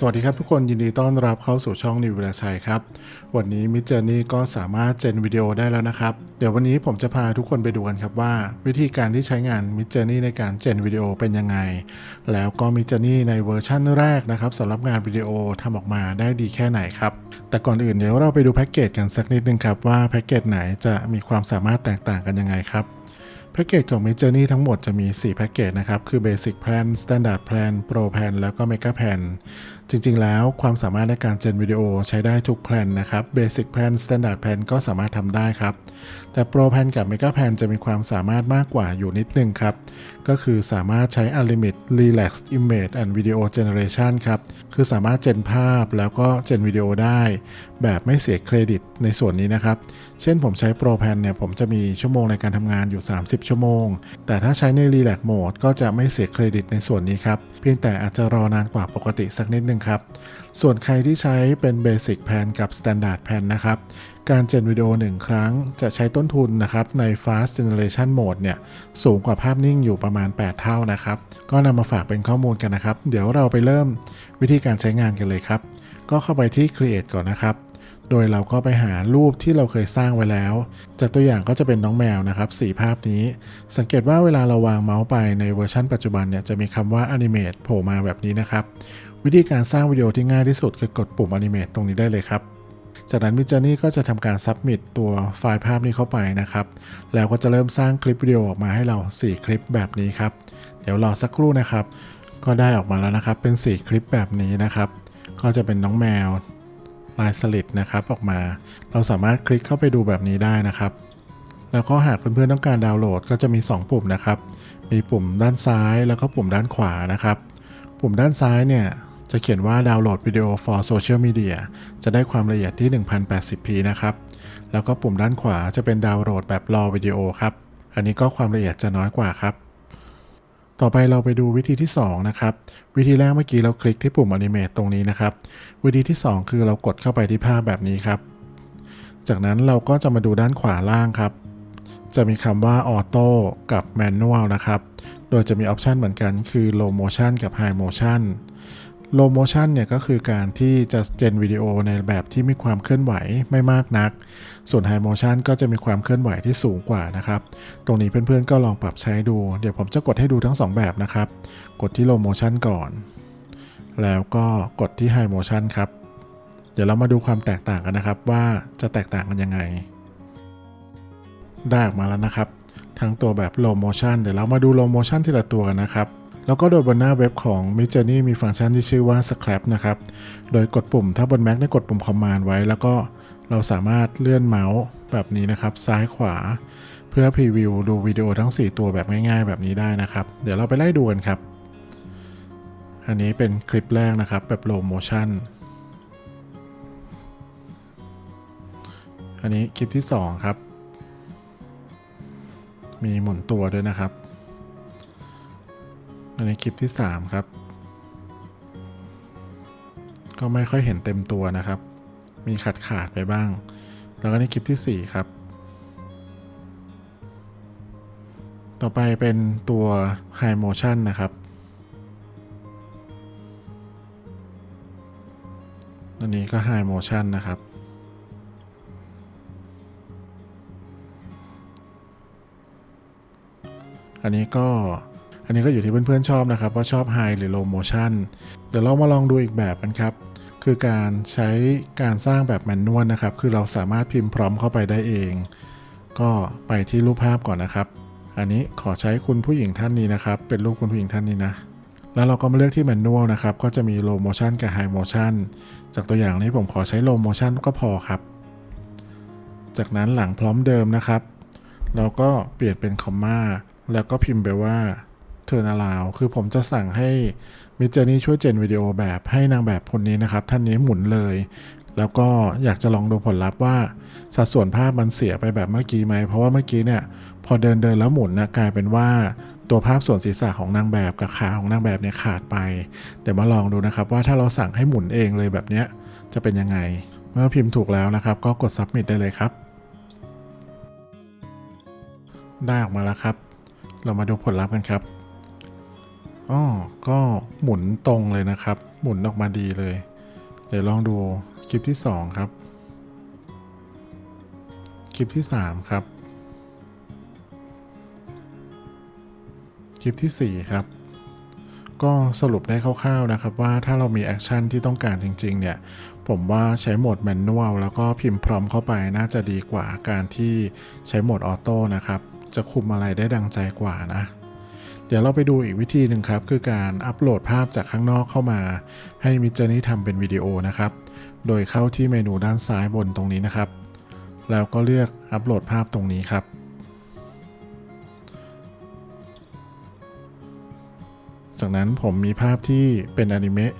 สวัสดีครับทุกคนยินดีต้อนรับเข้าสู่ช่องนิวเวลชัยครับ วันนี้มิจเจอร์นี่ก็สามารถเจนวิดีโอได้แล้วนะครับ เดี๋ยววันนี้ผมจะพาทุกคนไปดูกันครับว่า วิธีการที่ใช้งานมิจเจอร์นี่ในการเจนวิดีโอเป็นยังไง แล้วก็มิจเจอร์นี่ในเวอร์ชั่นแรกนะครับสำหรับงานวิดีโอทำออกมาได้ดีแค่ไหนครับ แต่ก่อนอื่นเดี๋ยวเราไปดูแพ็กเกจกันสักนิดนึงครับว่าแพ็กเกจไหนจะมีความสามารถแตกต่างกันยังไงครับ พ็กเกจของ Midjourney ทั้งหมดจะมี 4 แพ็กเกจนะครับ คือ Basic Plan Standard Plan Pro Plan แล้วก็ Mega Plan จริงๆ แล้วความสามารถในการเจนวิดีโอใช้ได้ทุกแพลนนะครับ Basic Plan Standard Plan ก็สามารถทำได้ครับ แต่ Pro Plan กับ Mega Plan จะมีความสามารถมากกว่าอยู่นิดนึงครับ ก็คือสามารถใช้ Unlimit Relax Image and Video Generation ครับ คือสามารถเจนภาพแล้วก็เจนวิดีโอได้ แบบไม่เสียเครดิตในส่วนนี้นะครับ เช่นผมใช้ Pro Plan เนี่ยผมจะมีชั่วโมงในการทำงานอยู่ 30ชั่วโมง แต่ถ้าใช้ใน Relax Mode ก็จะไม่เสียเครดิตในส่วนนี้ครับ เพียงแต่อาจจะรอนานกว่าปกติสักนิดนึงครับ ส่วนใครที่ใช้เป็น Basic Plan กับ Standard Plan นะครับ การเจนวิดีโอ1ครั้งจะใช้ต้นทุนนะครับใน Fast Generation Mode เนี่ยสูงกว่าภาพนิ่งอยู่ประมาณ 8 เท่านะครับ ก็นำมาฝากเป็นข้อมูลกันนะครับ เดี๋ยวเราไปเริ่มวิธีการใช้งานกันเลยครับ ก็เข้าไปที่ Create ก่อนนะครับ โดยเราก็ไปหารูปที่เราเคยสร้างไว้แล้ว จากตัวอย่างก็จะเป็นน้องแมวนะครับสีภาพนี้ สังเกตว่าเวลาเราวางเมาส์ไปในเวอร์ชันปัจจุบันเนี่ยจะมีคำว่า Animate โผล่มาแบบนี้นะครับ วิธีการสร้างวิดีโอที่ง่ายที่สุดคือกดปุ่ม Animate ตรงนี้ได้เลยครับ จากนั้นมิจ o นี่ก็จะทำการ Submit ตัวไฟล์ภาพนี้เข้าไปนะครับ แล้วก็จะเริ่มสร้างคลิปวิดีโอออกมาให้เรา 4 คลิปแบบนี้ครับ เดี๋ยวรอสักครู่นะครับ ก็ได้ออกมาแล้วนะครับ เป็น 4 คลิปแบบนี้นะครับ ก็จะเป็นน้องแมว ลายสลิดนะครับออกมา เราสามารถคลิกเข้าไปดูแบบนี้ได้นะครับ แล้วก็หากเพื่อนๆต้องการดาวน์โหลดก็จะมี 2 ปุ่มนะครับ มีปุ่มด้านซ้ายแล้วก็ปุ่มด้านขวานะครับ ปุ่มด้านซ้ายเนี่ยจะเขียนว่าดาวน์โหลดวิดีโอ for social media จะได้ความละเอียดที่ 1080p นะครับ แล้วก็ปุ่มด้านขวาจะเป็นดาวน์โหลดแบบรอวิดีโอครับ อันนี้ก็ความละเอียดจะน้อยกว่าครับ ต่อไปเราไปดูวิธีที่ 2 นะครับ วิธีแรกเมื่อกี้เราคลิกที่ปุ่ม Animate ตรงนี้นะครับ วิธีที่ 2 คือเรากดเข้าไปที่ภาพแบบนี้ครับ จากนั้นเราก็จะมาดูด้านขวาล่างครับ จะมีคำว่า Auto กับ Manual นะครับ โดยจะมีออปชันเหมือนกันคือ Low Motion กับ High Motion Low Motion เนี่ยก็คือการที่จะเจนวิดีโอในแบบที่มีความเคลื่อนไหวไม่มากนัก ส่วน High Motion ก็จะมีความเคลื่อนไหวที่สูงกว่านะครับ ตรงนี้เพื่อนๆก็ลองปรับใช้ดู เดี๋ยวผมจะกดให้ดูทั้ง 2 แบบนะครับ กดที่ Low Motion ก่อน แล้วก็กดที่ High Motion ครับ เดี๋ยวเรามาดูความแตกต่างกันนะครับ ว่าจะแตกต่างกันยังไง ได้ออกมาแล้วนะครับ ทั้งตัวแบบ low motion เดี๋ยวเรามาดู low motion ทีละตัวกันนะครับ แล้วก็โดยบนหน้าเว็บของ Midjourney มีฟังก์ชันที่ชื่อว่า Scrap นะครับ โดยกดปุ่มถ้าบน Mac ได้กดปุ่ม Command ไว้ แล้วก็เราสามารถเลื่อนเมาส์แบบนี้นะครับ ซ้ายขวา เพื่อพรีวิวดูวิดีโอทั้ง 4 ตัวแบบง่ายๆ แบบนี้ได้นะครับ เดี๋ยวเราไปไล่ดูกันครับ อันนี้เป็นคลิปแรกนะครับ แบบ low motion อันนี้คลิปที่ 2 ครับ มีหมุนตัวด้วยนะครับ อันคลิปที่ 3 ครับ ก็ไม่ค่อยเห็นเต็มตัวนะครับ มีขาดขาดไปบ้าง แล้วก็ในคลิปที่ 4 ครับ ต่อไปเป็นตัว High Motion นะครับ อันนี้ก็ High Motion นะครับอันนี้ก็ อันนี้ก็อยู่ที่เพื่อนๆชอบนะครับ ว่าชอบ High หรือ Low Motion เดี๋ยวเรามาลองดูอีกแบบกันครับ คือการใช้การสร้างแบบแมนนวลนะครับ คือเราสามารถพิมพ์พร้อมเข้าไปได้เอง ก็ไปที่รูปภาพก่อนนะครับ อันนี้ขอใช้คุณผู้หญิงท่านนี้นะครับ เป็นรูปคุณผู้หญิงท่านนี้นะแล้วเราก็มาเลือกที่แมนนวลนะครับ ก็จะมี Low Motion กับ High Motion จากตัวอย่างนี้ผมขอใช้ Low Motion ก็พอครับ จากนั้นหลังพร้อมเดิมนะครับ เราก็เปลี่ยนเป็นคอมมาแล้วก็พิมพ์ไปว่า turn around คือผมจะสั่งให้ Midjourney ช่วยเจนวิดีโอแบบให้นางแบบคนนี้นะครับ ท่านนี้หมุนเลย แล้วก็อยากจะลองดูผลลัพธ์ว่า สัดส่วนภาพมันเสียไปแบบเมื่อกี้ไหม เพราะว่าเมื่อกี้เนี่ยพอเดินเดินแล้วหมุนนะกลายเป็นว่าตัวภาพส่วนศีรษะของนางแบบกับขาของนางแบบเนี่ยขาดไปเดี๋ยวมาลองดูนะครับว่าถ้าเราสั่งให้หมุนเองเลยแบบเนี้ยจะเป็นยังไง เมื่อพิมพ์ถูกแล้วนะครับ ก็กด submit ได้เลยครับ ได้ออกมาแล้วครับ เรามาดูผลลัพธ์กันครับ อ๋อก็หมุนตรงเลยนะครับ หมุนออกมาดีเลย เดี๋ยวลองดูคลิปที่ 2 ครับ คลิปที่ 3 ครับ คลิปทีสี่ 4 ครับ ก็สรุปได้คร่าวๆนะครับว่าถ้าเรามีแอคชั่นที่ต้องการจริงๆเนี่ย ผมว่าใช้โหมดแมนนวลแล้วก็พิมพ์พร้อมเข้าไปน่าจะดีกว่าการที่ใช้โหมดออโต้นะครับ จะคุมอะไรได้ดังใจกว่านะ เดี๋ยวเราไปดูอีกวิธีหนึ่งครับ คือการอัปโหลดภาพจากข้างนอกเข้ามา ให้มิจนี่ทำเป็นวิดีโอนะครับ โดยเข้าที่เมนูด้านซ้ายบนตรงนี้นะครับ แล้วก็เลือกอัปโหลดภาพตรงนี้ครับ จากนั้นผมมีภาพที่เป็นอนิเมะ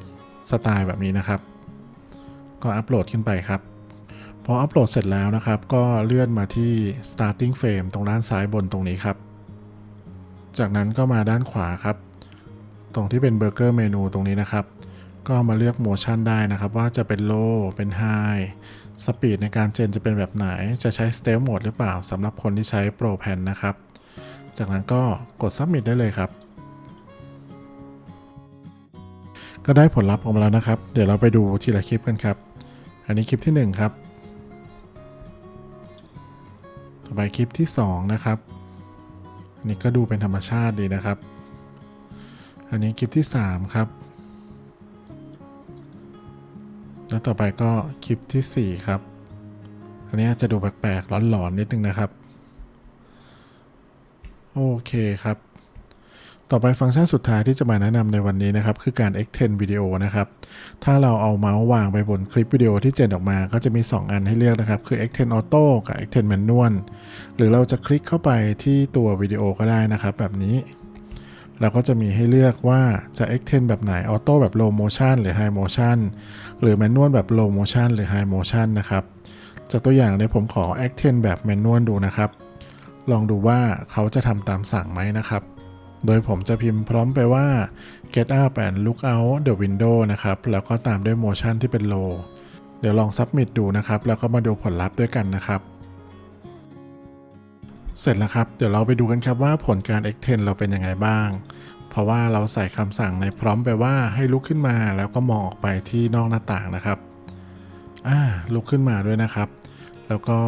สไตล์แบบนี้นะครับ ก็อัปโหลดขึ้นไปครับพออัปโหลดเสร็จแล้วนะครับ ก็เลื่อนมาที่ starting frame ตรงด้านซ้ายบนตรงนี้ครับ จากนั้นก็มาด้านขวาครับ ตรงที่เป็นเบอร์เกอร์เมนูตรงนี้นะครับ ก็มาเลือกโมชั่นได้นะครับ ว่าจะเป็น low เป็น high สปีดในการเจนจะเป็นแบบไหน จะใช้ stealth mode หรือเปล่าสำหรับคนที่ใช้ pro pen นะครับ จากนั้นก็กด submit ได้เลยครับก็ได้ผลลัพธ์ออกมาแล้วนะครับ เดี๋ยวเราไปดูทีละคลิปกันครับ อันนี้คลิปที่ 1 ครับ ต่อไปคลิปที่ 2 นะครับ นนี้ก็ดูเป็นธรรมชาติดีนะครับ อันนี้คลิปที่ 3 ครับ แล้วต่อไปก็คลิปทีสี่4 ครับ อันนี้จจะดูแปลกๆหลอนๆนิดนึงนะครับ โอเคครับ ต่อไปฟังก์ชันสุดท้ายที่จะมาแนะนำในวันนี้นะครับ คือการ extend วิดีโอนะครับ ถ้าเราเอาเมาส์วางไปบนคลิปวิดีโอที่เจนออกมา ก็จะมี 2 อันให้เลือกนะครับ คือ extend auto กับ extend manual หรือเราจะคลิกเข้าไปที่ตัววิดีโอก็ได้นะครับ แบบนี้ เราก็จะมีให้เลือกว่าจะ extend แบบไหน auto แบบ low motion หรือ high motion หรือ manual แบบ low motion หรือ high motion นะครับ จากตัวอย่างเนี่ยผมขอ extend แบบ manual ดูนะครับ ลองดูว่าเขาจะทำตามสั่งไหมนะครับ โดยผมจะพิมพ์พร้อมไปว่า get up and look out the window นะครับ แล้วก็ตามด้วย motion ที่เป็น low เดี๋ยวลอง submit ดูนะครับ แล้วก็มาดูผลลัพธ์ด้วยกันนะครับ เสร็จแล้วครับ เดี๋ยวเราไปดูกันครับว่าผลการ extend เราเป็นยังไงบ้าง เพราะว่าเราใส่คำสั่งในพร้อมไปว่าให้ลุกขึ้นมา แล้วก็มองออกไปที่นอกหน้าต่างนะครับอ่าลุกขึ้นมาด้วยนะครับ แล้วก็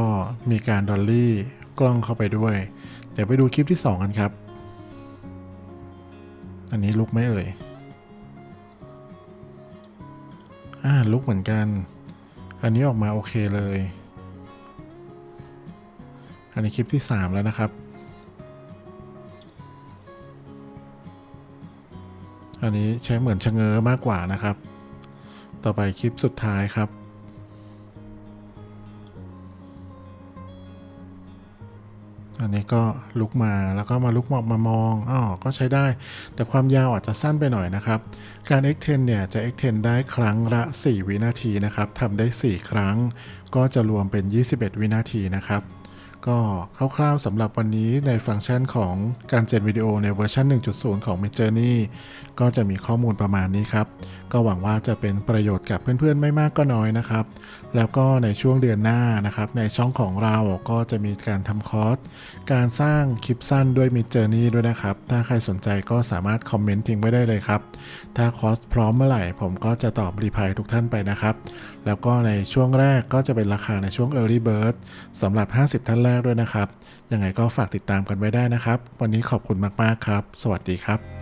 มีการดอลลี่กล้องเข้าไปด้วย เดี๋ยวไปดูคลิปที่ 2 กันครับ อันนี้ลุกไม่เอ่ย อ่าลุกเหมือนกัน อันนี้ออกมาโอเคเลย อันนี้คลิปที่ 3 แล้วนะครับ อันนี้ใช้เหมือนชะเง้อมากกว่านะครับ ต่อไปคลิปสุดท้ายครับ อันนี้ก็ลุกมาแล้วก็มาลุกมองมามองอ๋อก็ใช้ได้ แต่ความยาวอาจจะสั้นไปหน่อยนะครับ การ extend เนี่ยจะ extend ได้ครั้งละ 4 วินาทีนะครับทำได้ 4 ครั้ง ก็จะรวมเป็น 21 วินาทีนะครับ ก็คร่าวๆสำหรับวันนี้ในฟังก์ชันของการเจนวิดีโอในเวอร์ชัน1.0 ของ Midjourney ก็จะมีข้อมูลประมาณนี้ครับ ก็หวังว่าจะเป็นประโยชน์กับเพื่อนๆ ไม่มากก็น้อยนะครับ แล้วก็ในช่วงเดือนหน้านะครับ ในช่องของเราก็จะมีการทำคอร์สการสร้างคลิปสั้นด้วย Midjourney ด้วยนะครับ ถ้าใครสนใจก็สามารถคอมเมนต์ทิ้งไว้ได้เลยครับ ถ้าคอร์สพร้อมเมื่อไหร่ ผมก็จะตอบรีพายทุกท่านไปนะครับ แล้วก็ในช่วงแรกก็จะเป็นราคาในช่วง Early Bird สำหรับ 50 ท่านแรกด้วยนะครับ ยังไงก็ฝากติดตามกันไว้ได้นะครับ วันนี้ขอบคุณมากๆครับ สวัสดีครับ